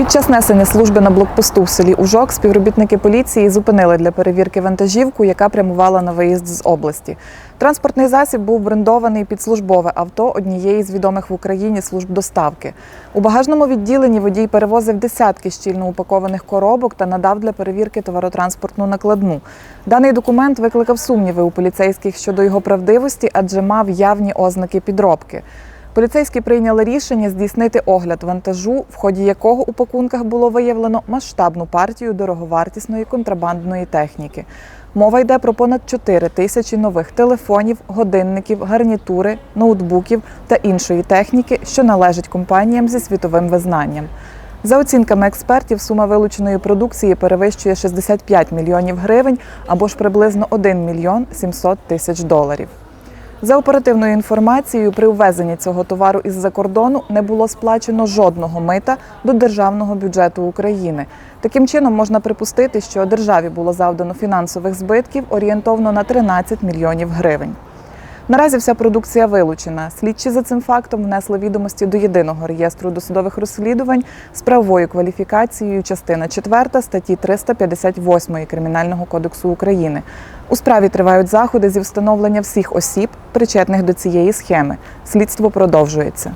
Під час несення служби на блокпосту в селі Ужок співробітники поліції зупинили для перевірки вантажівку, яка прямувала на виїзд з області. Транспортний засіб був брендований під службове авто однієї з відомих в Україні служб доставки. У багажному відділенні водій перевозив десятки щільно упакованих коробок та надав для перевірки товаротранспортну накладну. Даний документ викликав сумніви у поліцейських щодо його правдивості, адже мав явні ознаки підробки. Поліцейські прийняли рішення здійснити огляд вантажу, в ході якого у пакунках було виявлено масштабну партію дороговартісної контрабандної техніки. Мова йде про понад 4 тисячі нових телефонів, годинників, гарнітури, ноутбуків та іншої техніки, що належить компаніям зі світовим визнанням. За оцінками експертів, сума вилученої продукції перевищує 65 мільйонів гривень або ж приблизно 1 мільйон 700 тисяч доларів. За оперативною інформацією, при ввезенні цього товару із-за кордону не було сплачено жодного мита до державного бюджету України. Таким чином можна припустити, що державі було завдано фінансових збитків орієнтовно на 13 мільйонів гривень. Наразі вся продукція вилучена. Слідчі за цим фактом внесли відомості до єдиного реєстру досудових розслідувань з правовою кваліфікацією частина 4 статті 358 Кримінального кодексу України. У справі тривають заходи зі встановлення всіх осіб, причетних до цієї схеми. Слідство продовжується.